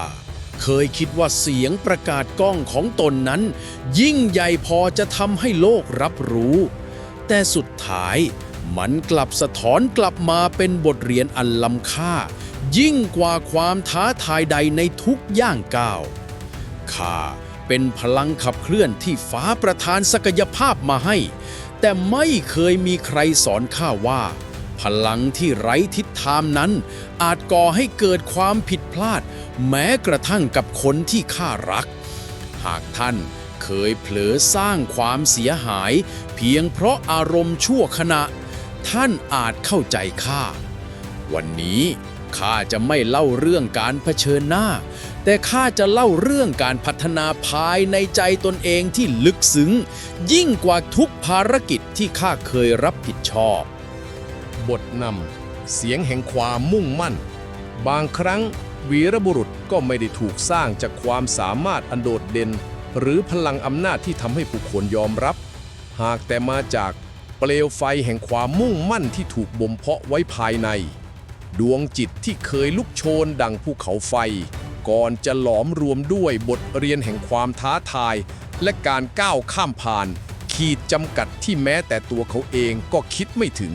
า เคยคิดว่าเสียงประกาศก้องของตนนั้น ยิ่งใหญ่พอจะทำให้โลกรับรู้ แต่สุดท้ายมันกลับสะท้อนกลับมาเป็นบทเรียนอันล้ำค่า ยิ่งกว่าความท้าทายใดในทุกย่างก้าวข้าเป็นพลังขับเคลื่อนที่ฟ้าประทานศักยภาพมาให้ แต่ไม่เคยมีใครสอนข้าว่า พลังที่ไร้ทิศทางนั้น อาจก่อให้เกิดความผิดพลาด แม้กระทั่งกับคนที่ข้ารัก หากท่านเคยเผลอสร้างความเสียหาย เพียงเพราะอารมณ์ชั่วขณะ ท่านอาจเข้าใจข้า วันนี้ข้าจะไม่เล่าเรื่องการเผชิญหน้า แต่ข้าจะเล่าเรื่องการพัฒนาภายในใจตนเองที่ลึกซึ้ง ยิ่งกว่าทุกภารกิจที่ข้าเคยรับผิดชอบ บทนำ เสียงแห่งความมุ่งมั่น บางครั้งวีรบุรุษก็ไม่ได้ถูกสร้างจากความสามารถอันโดดเด่น หรือพลังอำนาจที่ทำให้ผู้คนยอมรับ หากแต่มาจากเปลวไฟแห่งความมุ่งมั่นที่ถูกบ่มเพาะไว้ภายใน ดวงจิตที่เคยลุกโชนดังภูเขาไฟ ก่อนจะหลอมรวมด้วยบทเรียนแห่งความท้าทาย และการก้าวข้ามผ่าน ขีดจำกัดที่แม้แต่ตัวเขาเองก็คิดไม่ถึง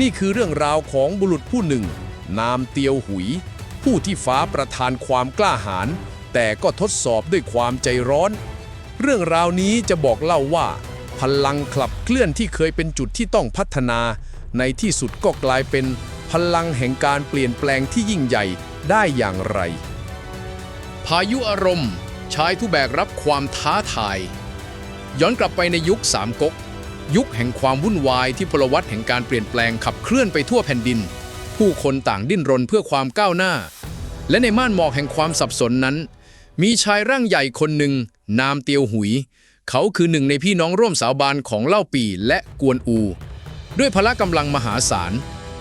นี่คือเรื่องราวของบุรุษผู้หนึ่ง นามเตียวหุย ผู้ที่ฟ้าประทานความกล้าหาญแต่ก็ทดสอบด้วยความใจร้อน เรื่องราวนี้จะบอกเล่าว่า พลังขับเคลื่อนที่เคยเป็นจุดที่ต้องพัฒนา ในที่สุดก็กลายเป็นพลังแห่งการเปลี่ยนแปลงที่ยิ่งใหญ่ได้อย่างไร พายุอารมณ์ชายผู้แบกรับความท้าทาย ย้อนกลับไปในยุคสามก๊ก ยุคแห่งความวุ่นวายที่พลวัตแห่งการเปลี่ยนแปลงขับเคลื่อนไปทั่วแผ่นดิน ผู้คนต่างดิ้นรนเพื่อความก้าวหน้า และในม่านหมอกแห่งความสับสนนั้น มีชายร่างใหญ่คนหนึ่ง นามเตียวหุย เขาคือหนึ่งในพี่น้องร่วมสาวบานของเล่าปีและกวนอู ด้วยพละกำลังมหาศาล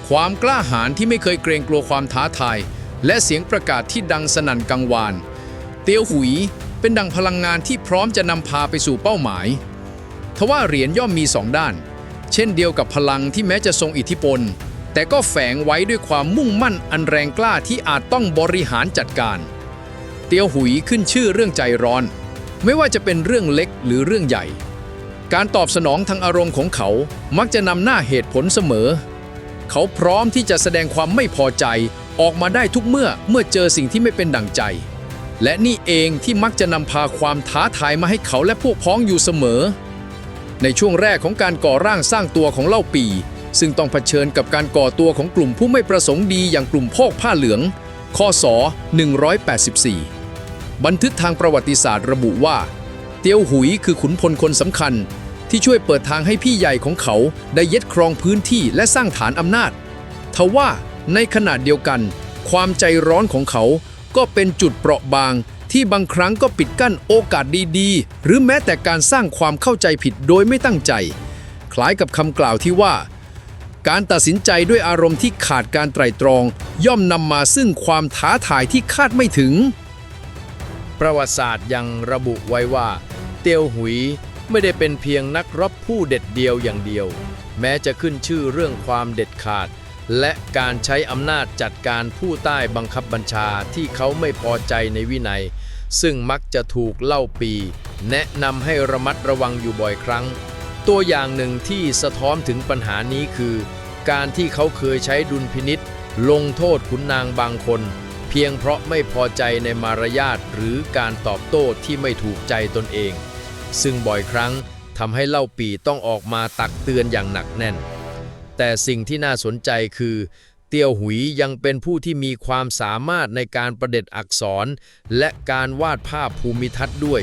ความกล้าหาญที่ไม่เคยเกรงกลัวความท้าทาย และเสียงประกาศที่ดังสนั่นกังวาน เตียวหุยเป็นดังพลังงานที่พร้อมจะนำพาไปสู่เป้าหมาย ทว่าเหรียญย่อมมีสองด้าน เช่นเดียวกับพลังที่แม้จะทรงอิทธิพล แต่ก็แฝงไว้ด้วยความมุ่งมั่นอันแรงกล้าที่อาจต้องบริหารจัดการ เตียวหุยขึ้นชื่อเรื่องใจร้อน ไม่ว่าจะเป็นเรื่องเล็กหรือเรื่องใหญ่ การตอบสนองทางอารมณ์ของเขามักจะนำหน้าเหตุผลเสมอ เขาพร้อมที่จะแสดงความไม่พอใจออกมาได้ทุกเมื่อเมื่อเจอสิ่งที่ไม่เป็นดังใจ และนี่เองที่มักจะนำพาความท้าทายมาให้เขาและพวกพ้องอยู่เสมอ ในช่วงแรกของการก่อร่างสร้างตัวของเล่าปี ซึ่งต้องเผชิญกับการก่อตัวของกลุ่มผู้ไม่ประสงค์ดีอย่างกลุ่มพอกผ้าเหลืองคศ184 บันทึกทางประวัติศาสตร์ระบุว่า เตียวหุยคือขุนพลคนสำคัญ ที่ช่วยเปิดทางให้พี่ใหญ่ของเขาได้ยึดครองพื้นที่และสร้างฐานอำนาจทว่าในขณะเดียวกัน ความใจร้อนของเขาก็เป็นจุดเปราะบาง ที่บางครั้งก็ปิดกั้นโอกาสดีๆ หรือแม้แต่การสร้างความเข้าใจผิดโดยไม่ตั้งใจ คล้ายกับคำกล่าวที่ว่า การตัดสินใจด้วยอารมณ์ที่ขาดการไตร่ตรอง ย่อมนำมาซึ่งความท้าทายที่คาดไม่ถึง ประวัติศาสตร์ยังระบุไว้ว่า เตียวหุยไม่ได้เป็นเพียงนักรบผู้เด็ดเดียวอย่างเดียว แม้จะขึ้นชื่อเรื่องความเด็ดขาด และการใช้อำนาจจัดการผู้ใต้บังคับบัญชาที่เขาไม่พอใจในวินัย ซึ่งมักจะถูกเล่าปี แนะนำให้ระมัดระวังอยู่บ่อยครั้ง ตัวอย่างหนึ่งที่สะท้อนถึงปัญหานี้คือ การที่เขาเคยใช้ดุลพินิษลงโทษขุนนางบางคน เพียงเพราะไม่พอใจในมารยาทหรือการตอบโต้ที่ไม่ถูกใจตนเอง ซึ่งบ่อยครั้งทำให้เล่าปีต้องออกมาตักเตือนอย่างหนักแน่น แต่สิ่งที่น่าสนใจคือ เตียวหุยยังเป็นผู้ที่มีความสามารถในการประดิษฐ์อักษร และการวาดภาพภูมิทัศน์ด้วย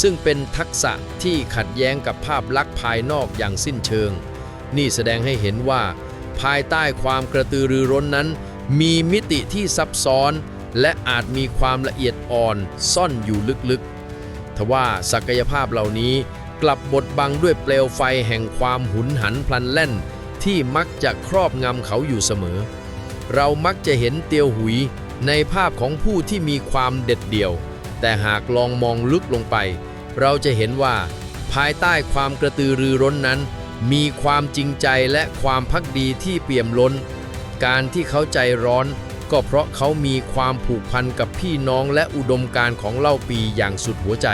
ซึ่งเป็นทักษะที่ขัดแย้งกับภาพลักษณ์ภายนอกอย่างสิ้นเชิง นี่แสดงให้เห็นว่า ภายใต้ความกระตือรือร้นนั้น มีมิติที่ซับซ้อน และอาจมีความละเอียดอ่อนซ่อนอยู่ลึกๆ ทว่าศักยภาพเหล่านี้กลับบดบังด้วยเปลวไฟแห่งความหุนหันพลันแล่น ที่มักจะครอบงำเขาอยู่เสมอ เรามักจะเห็นเตียวหุยในภาพของผู้ที่มีความเด็ดเดี่ยว แต่หากลองมองลึกลงไป เราจะเห็นว่า ภายใต้ความกระตือรือร้นนั้น มีความจริงใจและความพักดีที่เปี่ยมล้น การที่เขาใจร้อนก็เพราะเขามีความผูกพันกับพี่น้องและอุดมการณ์ของเล่าปีอย่างสุดหัวใจ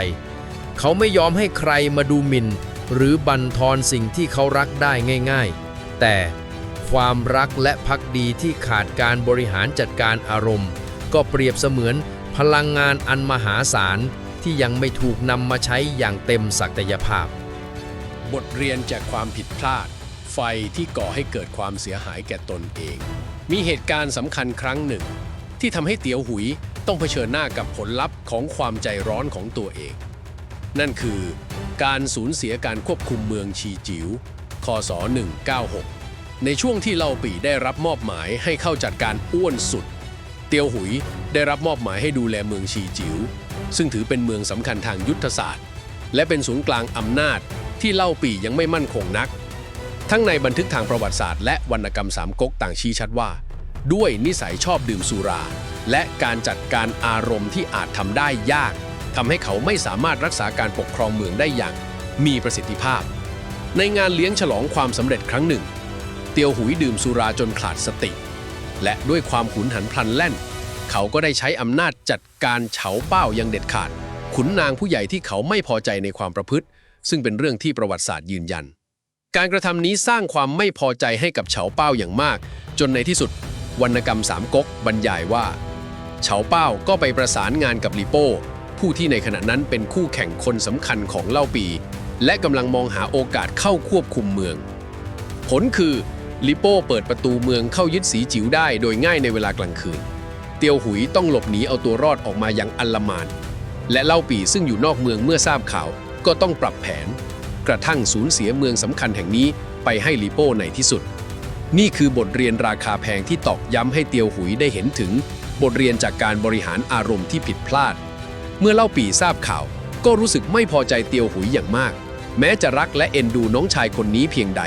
เขาไม่ยอมให้ใครมาดูหมิ่น หรือบั่นทอนสิ่งที่เขารักได้ง่าย ๆ แต่ความรักและพักดีที่ขาดการบริหารจัดการอารมณ์ ก็เปรียบเสมือนพลังงานอันมหาศาลที่ยังไม่ถูกนำมาใช้อย่างเต็มศักยภาพ บทเรียนจากความผิดพลาด ไฟที่ก่อให้เกิดความเสียหายแก่ตนเอง มีเหตุการณ์สำคัญครั้งหนึ่ง ที่ทำให้เตียวหุยต้องเผชิญหน้ากับผลลัพธ์ของความใจร้อนของตัวเอง นั่นคือการสูญเสียการควบคุมเมืองชีจิว๋ว คศ 196 ในช่วงที่เล่าปี่ได้รับมอบหมายให้เข้าจัดการอ้วนสุด เตียวหุยได้รับมอบหมายให้ดูแลเมืองชีจิว๋วซึ่งถือเป็นเมืองสำคัญทางยุทธศาสตร์ และเป็นศูนย์กลางอำนาจที่เล่าปี่ยังไม่มั่นคงนัก ทั้งในบันทึกทางประวัติศาสตร์และวรรณกรรมสามก๊กต่างชี้ชัดว่า ด้วยนิสัยชอบดื่มสุรา และการจัดการอารมณ์ที่อาจทำได้ยากทำให้เขาไม่สามารถรักษาการปกครองเมืองได้อย่างมีประสิทธิภาพ ในงานเลี้ยงฉลองความสำเร็จครั้งหนึ่ง เตียวหุยดื่มสุราจนขาดสติ และด้วยความขุนหันพลันแล่น เขาก็ได้ใช้อำนาจจัดการเฉาเป้ายังเด็ดขาด ขุนนางผู้ใหญ่ที่เขาไม่พอใจในความประพฤติ ซึ่งเป็นเรื่องที่ประวัติศาสตร์ยืนยัน การกระทำนี้สร้างความไม่พอใจให้กับเฉาเป้าอย่างมาก จนในที่สุด วรรณกรรมสามก๊กบรรยายว่าเฉาเป้าก็ไปประสานงานกับลิโป้ผู้ที่ในขณะนั้นเป็นคู่แข่งคนสำคัญของเล่าปี และกำลังมองหาโอกาสเข้าควบคุมเมือง ผลคือลิโป้เปิดประตูเมืองเข้ายึดสีจิ๋วได้โดยง่ายในเวลากลางคืน เตียวหุยต้องหลบหนีเอาตัวรอดออกมาอย่างอัลลมาน และเล่าปีซึ่งอยู่นอกเมืองเมื่อทราบข่าว ก็ต้องปรับแผน กระทั่งสูญเสียเมืองสำคัญแห่งนี้ไปให้ลิโป้ในที่สุด นี่คือบทเรียนราคาแพงที่ตอกย้ำให้เตียวหุยได้เห็นถึง บทเรียนจากการบริหารอารมณ์ที่ผิดพลาด เมื่อเล่าปีทราบข่าว ก็รู้สึกไม่พอใจเตียวหุยอย่างมาก แม้จะรักและเอ็นดูน้องชายคนนี้เพียงใด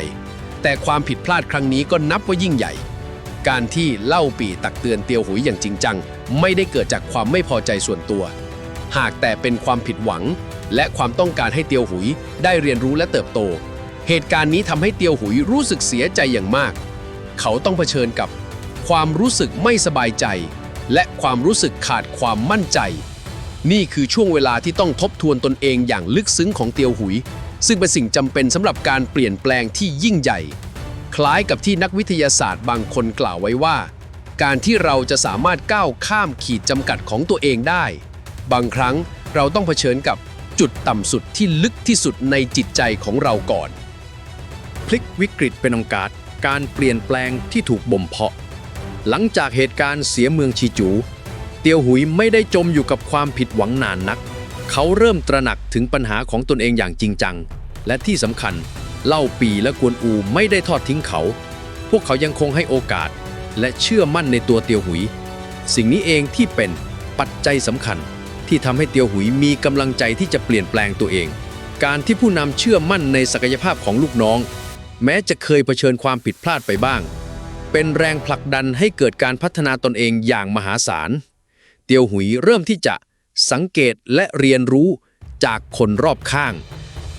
แต่ความผิดพลาดครั้งนี้ก็นับว่ายิ่งใหญ่ การที่เล่าปีตักเตือนเตียวหุยอย่างจริงจัง ไม่ได้เกิดจากความไม่พอใจส่วนตัว หากแต่เป็นความผิดหวัง และความต้องการให้เตียวหุยได้เรียนรู้และเติบโต เหตุการณ์นี้ทำให้เตียวหุยรู้สึกเสียใจอย่างมาก เขาต้องเผชิญกับ ความรู้สึกไม่สบายใจ และความรู้สึกขาดความมั่นใจนี่คือช่วงเวลาที่ต้องทบทวนตนเองอย่างลึกซึ้งของเตียวหุย ซึ่งเป็นสิ่งจำเป็นสำหรับการเปลี่ยนแปลงที่ยิ่งใหญ่ คล้ายกับที่นักวิทยาศาสตร์บางคนกล่าวไว้ว่า การที่เราจะสามารถก้าวข้ามขีดจำกัดของตัวเองได้ บางครั้งเราต้องเผชิญกับจุดต่ำสุดที่ลึกที่สุดในจิตใจของเราก่อน พลิกวิกฤตเป็นโอกาสการเปลี่ยนแปลงที่ถูกบ่มเพาะ หลังจากเหตุการณ์เสียเมืองชีจู เตียวหุยไม่ได้จมอยู่กับความผิดหวังนานนัก เขาเริ่มตระหนักถึงปัญหาของตนเองอย่างจริงจัง และที่สำคัญ เล่าปีและกวนอูไม่ได้ทอดทิ้งเขา พวกเขายังคงให้โอกาส และเชื่อมั่นในตัวเตียวหุย สิ่งนี้เองที่เป็นปัจจัยสำคัญ ที่ทำให้เตียวหุยมีกำลังใจที่จะเปลี่ยนแปลงตัวเอง การที่ผู้นำเชื่อมั่นในศักยภาพของลูกน้อง แม้จะเคยเผชิญความผิดพลาดไปบ้าง เป็นแรงผลักดันให้เกิดการพัฒนาตนเองอย่างมหาศาล เตียวหุยเริ่มที่จะ สังเกตและเรียนรู้จากคนรอบข้าง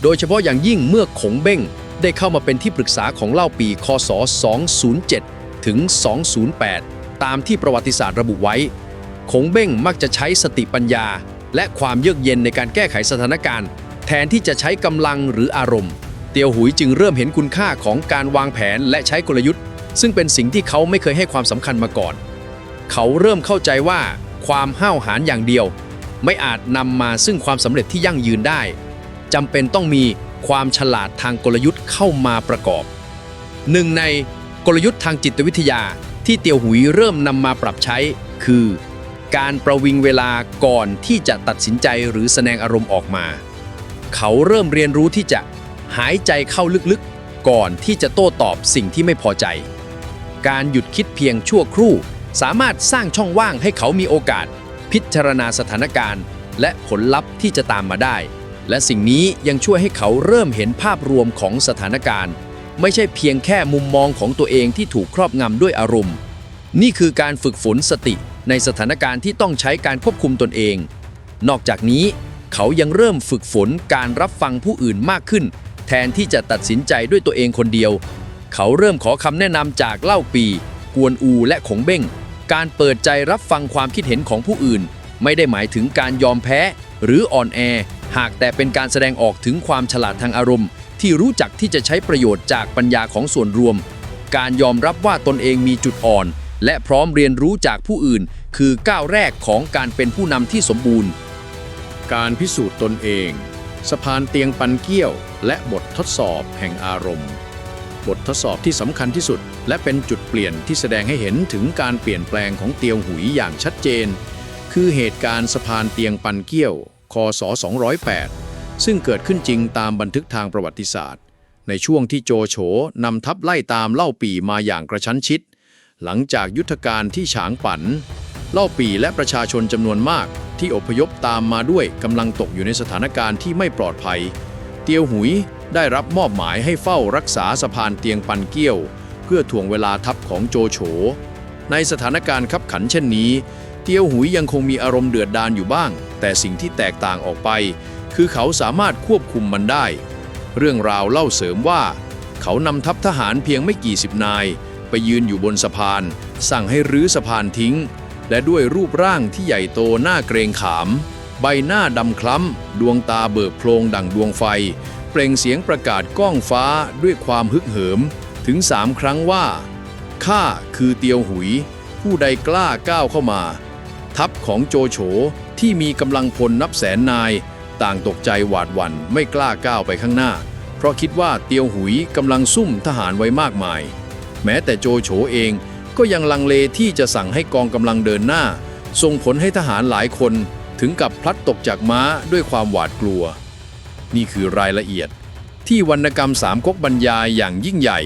โดยเฉพาะอย่างยิ่งเมื่อขงเบ้งได้เข้ามาเป็นที่ปรึกษาของเล่าปีคศ 207 ถึง 208 ตามที่ประวัติศาสตร์ระบุไว้ ขงเบ้งมักจะใช้สติปัญญา และความเยือกเย็นในการแก้ไขสถานการณ์ แทนที่จะใช้กำลังหรืออารมณ์ เตียวหุยจึงเริ่มเห็นคุณค่าของการวางแผนและใช้กลยุทธ์ ซึ่งเป็นสิ่งที่เขาไม่เคยให้ความสำคัญมาก่อน เขาเริ่มเข้าใจว่าความห้าวหาญอย่างเดียว ไม่อาจนำมาซึ่งความสำเร็จที่ยั่งยืนได้จำเป็นต้องมีความฉลาดทางกลยุทธ์เข้ามาประกอบ หนึ่งในกลยุทธ์ทางจิตวิทยาที่เตียวหุยเริ่มนำมาปรับใช้ คือ การประวิงเวลาก่อนที่จะตัดสินใจหรือแสดงอารมณ์ออกมา เขาเริ่มเรียนรู้ที่จะหายใจเข้าลึกๆ ก่อนที่จะโต้ตอบสิ่งที่ไม่พอใจ การหยุดคิดเพียงชั่วครู่ สามารถสร้างช่องว่างให้เขามีโอกาส พิจารณาสถานการณ์ และผลลัพธ์ที่จะตามมาได้ และสิ่งนี้ยังช่วยให้เขาเริ่มเห็นภาพรวมของสถานการณ์ ไม่ใช่เพียงแค่มุมมองของตัวเองที่ถูกครอบงำด้วยอารมณ์ นี่คือการฝึกฝนสติในสถานการณ์ที่ต้องใช้การควบคุมตนเอง นอกจากนี้ เขายังเริ่มฝึกฝนการรับฟังผู้อื่นมากขึ้น แทนที่จะตัดสินใจด้วยตัวเองคนเดียว เขาเริ่มขอคำแนะนำจากเล่าปี กวนอูและขงเบ้ง การเปิดใจรับฟังความคิดเห็นของผู้อื่น ไม่ได้หมายถึงการยอมแพ้ หรืออ่อนแอ หากแต่เป็นการแสดงออกถึงความฉลาดทางอารมณ์ ที่รู้จักที่จะใช้ประโยชน์จากปัญญาของส่วนรวม การยอมรับว่าตนเองมีจุดอ่อน และพร้อมเรียนรู้จากผู้อื่น คือก้าวแรกของการเป็นผู้นำที่สมบูรณ์ การพิสูจน์ตนเอง สะพานเตียงปันเกี้ยว และบททดสอบแห่งอารมณ์ บททดสอบที่สำคัญที่สุด และเป็นจุดเปลี่ยนที่แสดงให้เห็นถึงการเปลี่ยนแปลงของเตียวหุยอย่างชัดเจน คือเหตุการณ์สะพานเตียงปันเกี้ยว คศ 208 ซึ่งเกิดขึ้นจริงตามบันทึกทางประวัติศาสตร์ ในช่วงที่โจโฉนำทัพไล่ตามเล่าปีมาอย่างกระชั้นชิด หลังจากยุทธการที่ฉางปันเล่าปีและประชาชนจำนวนมากที่อพยพตามมาด้วยกำลังตกอยู่ในสถานการณ์ที่ไม่ปลอดภัย เตียวหุย ได้รับมอบหมายให้เฝ้ารักษาสะพานเตียงปันเกี้ยว เพื่อถ่วงเวลาทัพของโจโฉ ในสถานการณ์ขับขันเช่นนี้ เตียวหุยยังคงมีอารมณ์เดือดดาลอยู่บ้าง แต่สิ่งที่แตกต่างออกไป คือเขาสามารถควบคุมมันได้ เรื่องราวเล่าเสริมว่า เขานำทัพทหารเพียงไม่กี่สิบนาย ไปยืนอยู่บนสะพาน สั่งให้รื้อสะพานทิ้ง และด้วยรูปร่างที่ใหญ่โตหน้าเกรงขาม ใบหน้าดำคล้ำ ดวงตาเบิกโพลงดั่งดวงไฟ เปล่งเสียงประกาศก้องฟ้าด้วยความฮึกเหิม ถึงสามครั้งว่า ข้าคือเตียวหุย ผู้ใดกล้าก้าวเข้ามา ทัพของโจโฉที่มีกำลังพลนับแสนนาย ต่างตกใจหวาดหวั่นไม่กล้าก้าวไปข้างหน้า เพราะคิดว่าเตียวหุยกำลังซุ่มทหารไว้มากมาย แม้แต่โจโฉเองก็ยังลังเลที่จะสั่งให้กองกำลังเดินหน้า ส่งผลให้ทหารหลายคนถึงกับพลัดตกจากม้าด้วยความหวาดกลัว นี่คือรายละเอียด ที่วรรณกรรมสามก๊กบรรยายอย่างยิ่งใหญ่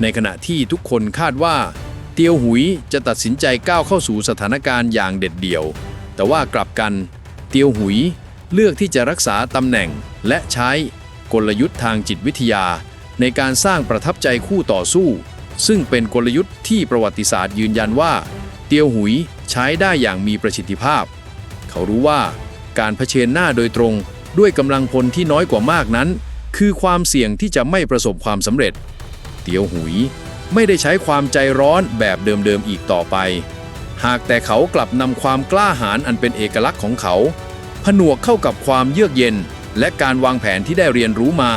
ในขณะที่ทุกคนคาดว่า เตียวหุยจะตัดสินใจก้าวเข้าสู่สถานการณ์อย่างเด็ดเดี่ยว แต่ว่ากลับกัน เตียวหุยเลือกที่จะรักษาตำแหน่งและใช้กลยุทธ์ทางจิตวิทยา ในการสร้างประทับใจคู่ต่อสู้ ซึ่งเป็นกลยุทธ์ที่ประวัติศาสตร์ยืนยันว่า เตียวหุยใช้ได้อย่างมีประสิทธิภาพ เขารู้ว่าการเผชิญหน้าโดยตรง ด้วยกำลังพลที่น้อยกว่ามากนั้น คือความเสี่ยงที่จะไม่ประสบความสำเร็จ เตียวหุยไม่ได้ใช้ความใจร้อนแบบเดิมๆอีกต่อไป หากแต่เขากลับนำความกล้าหาญอันเป็นเอกลักษณ์ของเขา ผนวกเข้ากับความเยือกเย็น และการวางแผนที่ได้เรียนรู้มา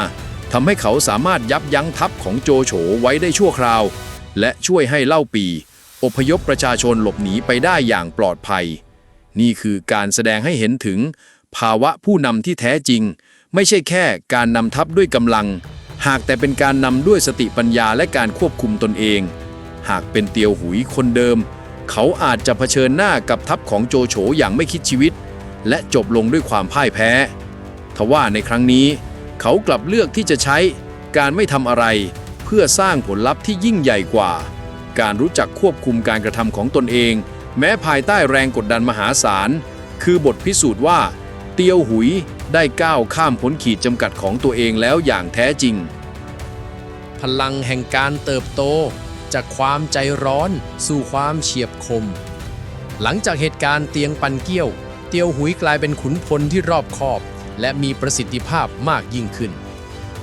ทำให้เขาสามารถยับยั้งทัพของโจโฉไว้ได้ชั่วคราว และช่วยให้เล่าปี อพยพประชาชนหลบหนีไปได้อย่างปลอดภัย นี่คือการแสดงให้เห็นถึง ภาวะผู้นำที่แท้จริง ไม่ใช่แค่การนำทัพด้วยกำลัง หากแต่เป็นการนำด้วยสติปัญญาและการควบคุมตนเอง หากเป็นเตียวหุยคนเดิม เขาอาจจะเผชิญหน้ากับทัพของโจโฉอย่างไม่คิดชีวิต และจบลงด้วยความพ่ายแพ้ ทว่าในครั้งนี้ เขากลับเลือกที่จะใช้การไม่ทำอะไร เพื่อสร้างผลลัพธ์ที่ยิ่งใหญ่กว่า การรู้จักควบคุมการกระทำของตนเอง แม้ภายใต้แรงกดดันมหาศาลคือบทพิสูจน์ว่า เตียวหุยได้ก้าวข้ามพ้นขีดจำกัดของตัวเองแล้วอย่างแท้จริง พลังแห่งการเติบโต จากความใจร้อนสู่ความเฉียบคม หลังจากเหตุการณ์เตียงปันเกี้ยว เตียวหุยกลายเป็นขุนพลที่รอบคอบ และมีประสิทธิภาพมากยิ่งขึ้น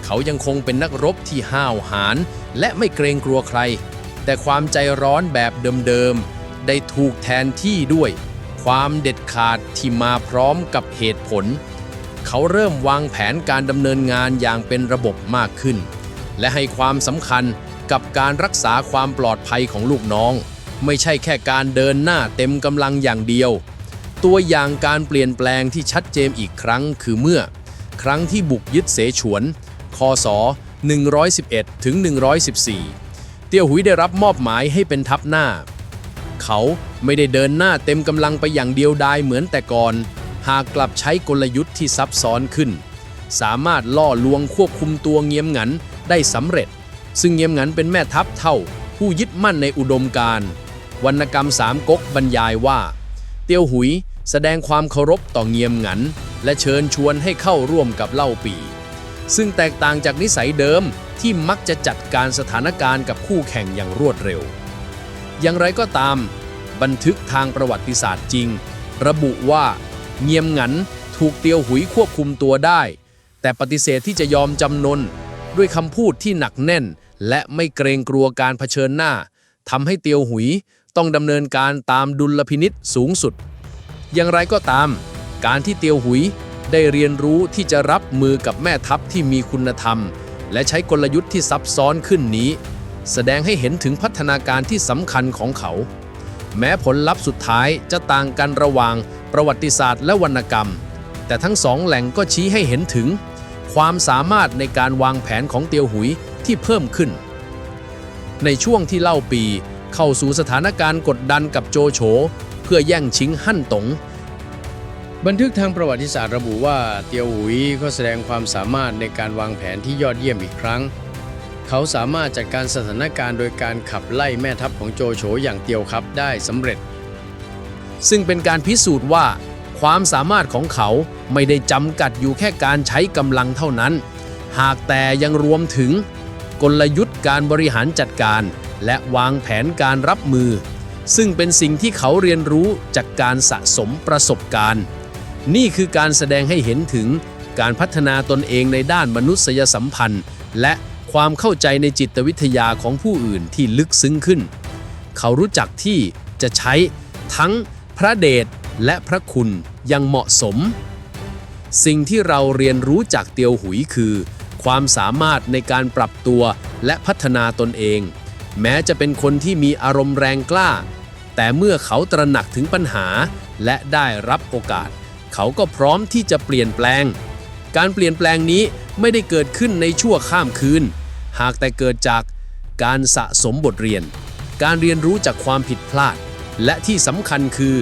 เขายังคงเป็นนักรบที่ห้าวหาญและไม่เกรงกลัวใคร แต่ความใจร้อนแบบเดิมๆได้ถูกแทนที่ด้วย ความเด็ดขาดที่มาพร้อมกับเหตุผล เขาเริ่มวางแผนการดำเนินงานอย่างเป็นระบบมากขึ้น และให้ความสำคัญกับการรักษาความปลอดภัยของลูกน้อง ไม่ใช่แค่การเดินหน้าเต็มกำลังอย่างเดียว ตัวอย่างการเปลี่ยนแปลงที่ชัดเจนอีกครั้งคือเมื่อ ครั้งที่บุกยึดเสฉวน คศ 111ถึง114 เตียวหุยได้รับมอบหมายให้เป็นทัพหน้า เขา ไม่ได้เดินหน้าเต็มกำลังไปอย่างเดียวดายเหมือนแต่ก่อน หากกลับใช้กลยุทธ์ที่ซับซ้อนขึ้น สามารถล่อลวงควบคุมตัวเงียมหงันได้สำเร็จ ซึ่งเงียมหงันเป็นแม่ทัพเท่า ผู้ยึดมั่นในอุดมการณ์วรรณกรรมสามก๊กบรรยายว่า เตียวหุยแสดงความเคารพต่อเงียมหงัน และเชิญชวนให้เข้าร่วมกับเล่าปี ซึ่งแตกต่างจากนิสัยเดิมที่มักจะจัดการสถานการณ์กับคู่แข่งอย่างรวดเร็ว อย่างไรก็ตาม บันทึกทางประวัติศาสตร์จริง ระบุว่าเงียมหงันถูกเตียวหุยควบคุมตัวได้ แต่ปฏิเสธที่จะยอมจำนน ด้วยคำพูดที่หนักแน่น และไม่เกรงกลัวการเผชิญหน้าทำให้เตียวหุยต้องดำเนินการตามดุลพินิษสูงสุด อย่างไรก็ตาม การที่เตียวหุยได้เรียนรู้ที่จะรับมือกับแม่ทัพที่มีคุณธรรม และใช้กลยุทธ์ที่ซับซ้อนขึ้นนี้ แสดงให้เห็นถึงพัฒนาการที่สำคัญของเขา แม้ผลลัพธ์สุดท้ายจะต่างกันระหว่างประวัติศาสตร์และวรรณกรรม แต่ทั้งสองแหล่งก็ชี้ให้เห็นถึง ความสามารถในการวางแผนของเตียวหุยที่เพิ่มขึ้น ในช่วงที่เล่าปีเข้าสู่สถานการณ์กดดันกับโจโฉเพื่อแย่งชิงหั่นตง บันทึกทางประวัติศาสตร์ระบุว่าเตียวหุยก็แสดงความสามารถในการวางแผนที่ยอดเยี่ยมอีกครั้ง เขาสามารถจัดการสถานการณ์โดยการขับไล่แม่ทัพของโจโฉอย่างเตียวครับได้สำเร็จ ซึ่งเป็นการพิสูจน์ว่า ความสามารถของเขาไม่ได้จำกัดอยู่แค่การใช้กำลังเท่านั้น หากแต่ยังรวมถึง กลยุทธ์การบริหารจัดการ และวางแผนการรับมือ ซึ่งเป็นสิ่งที่เขาเรียนรู้จากการสะสมประสบการณ์ นี่คือการแสดงให้เห็นถึงการพัฒนาตนเองในด้านมนุษยสัมพันธ์ และ ความเข้าใจในจิตวิทยาของผู้อื่นที่ลึกซึ้งขึ้น เขารู้จักที่จะใช้ทั้งพระเดชและพระคุณอยังเหมาะสม สิ่งที่เราเรียนรู้จากเตียวหุยคือ ความสามารถในการปรับตัวและพัฒนาตนเอง แม้จะเป็นคนที่มีอารมณ์แรงกล้า แต่เมื่อเขาตระหนักถึงปัญหาและได้รับโอกาส เขาก็พร้อมที่จะเปลี่ยนแปลง การเปลี่ยนแปลงนี้ไม่ได้เกิดขึ้นในชั่วข้ามคืน หากแต่เกิดจากการสะสมบทเรียน การเรียนรู้จากความผิดพลาด และที่สำคัญคือ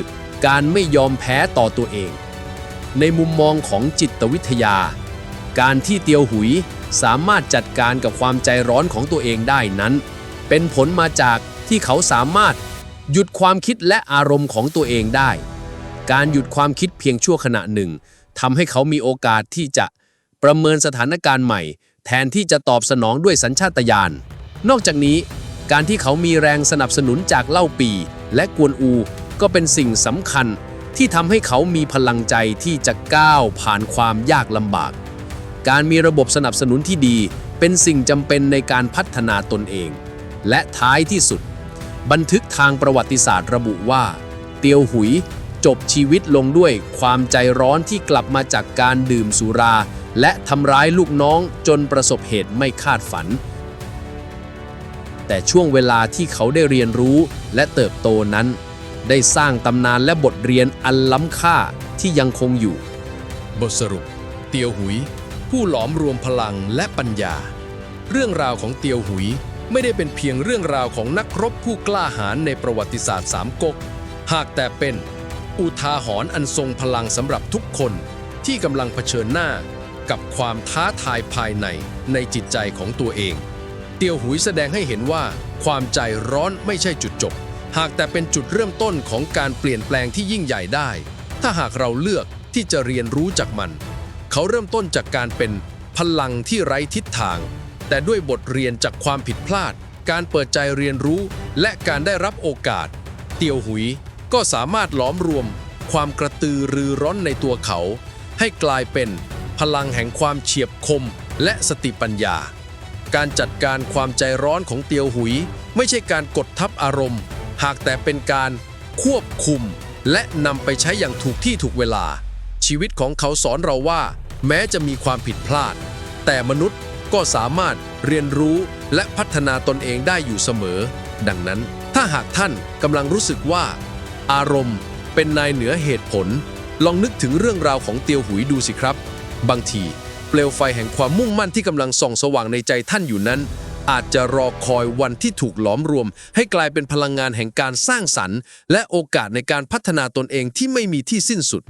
การไม่ยอมแพ้ต่อตัวเอง ในมุมมองของจิตวิทยา การที่เตียวหุยสามารถจัดการกับความใจร้อนของตัวเองได้นั้น เป็นผลมาจากที่เขาสามารถหยุดความคิดและอารมณ์ของตัวเองได้ การหยุดความคิดเพียงชั่วขณะหนึ่งทำให้เขามีโอกาสที่จะประเมินสถานการณ์ใหม่ แทนที่จะตอบสนองด้วยสัญชาตญาณ นอกจากนี้ การที่เขามีแรงสนับสนุนจากเล่าปี และกวนอู ก็เป็นสิ่งสำคัญที่ทำให้เขามีพลังใจที่จะก้าวผ่านความยากลำบาก การมีระบบสนับสนุนที่ดีเป็นสิ่งจำเป็นในการพัฒนาตนเอง และท้ายที่สุด บันทึกทางประวัติศาสตร์ระบุว่า เตียวหุย จบชีวิตลงด้วยความใจร้อนที่กลับมาจากการดื่มสุรา และทำร้ายลูกน้องจนประสบเหตุไม่คาดฝัน แต่ช่วงเวลาที่เขาได้เรียนรู้และเติบโตนั้น ได้สร้างตำนานและบทเรียนอันล้ำค่าที่ยังคงอยู่ บทสรุป เตียวหุย ผู้หลอมรวมพลังและปัญญา เรื่องราวของเตียวหุยไม่ได้เป็นเพียงเรื่องราวของนักรบผู้กล้าหาญในประวัติศาสตร์สามก๊กหากแต่เป็น อุทาหรณ์อันทรงพลังสำหรับทุกคนที่กำลังเผชิญหน้ากับความท้าทายภายในในจิตใจของตัวเอง เตียวหุยแสดงให้เห็นว่าความใจร้อนไม่ใช่จุดจบ หากแต่เป็นจุดเริ่มต้นของการเปลี่ยนแปลงที่ยิ่งใหญ่ได้ ถ้าหากเราเลือกที่จะเรียนรู้จากมัน เขาเริ่มต้นจากการเป็นพลังที่ไร้ทิศทาง แต่ด้วยบทเรียนจากความผิดพลาด การเปิดใจเรียนรู้ และการได้รับโอกาส เตียวหุย ก็สามารถหลอมรวมความกระตือรือร้อนในตัวเขา ให้กลายเป็นพลังแห่งความเฉียบคมและสติปัญญา การจัดการความใจร้อนของเตียวหุย ไม่ใช่การกดทับอารมณ์ หากแต่เป็นการควบคุม และนำไปใช้อย่างถูกที่ถูกเวลา ชีวิตของเขาสอนเราว่า แม้จะมีความผิดพลาด แต่มนุษย์ก็สามารถเรียนรู้และพัฒนาตนเองได้อยู่เสมอ ดังนั้นถ้าหากท่านกำลังรู้สึกว่า อารมณ์ เป็นนายเหนือเหตุผล ลองนึกถึงเรื่องราวของเตียวหุยดูสิครับ บางทีเปลวไฟแห่งความมุ่งมั่นที่กำลังส่องสว่างในใจท่านอยู่นั้น อาจจะรอคอยวันที่ถูกหลอมรวม ให้กลายเป็นพลังงานแห่งการสร้างสรรค์ และโอกาสในการพัฒนาตนเองที่ไม่มีที่สิ้นสุด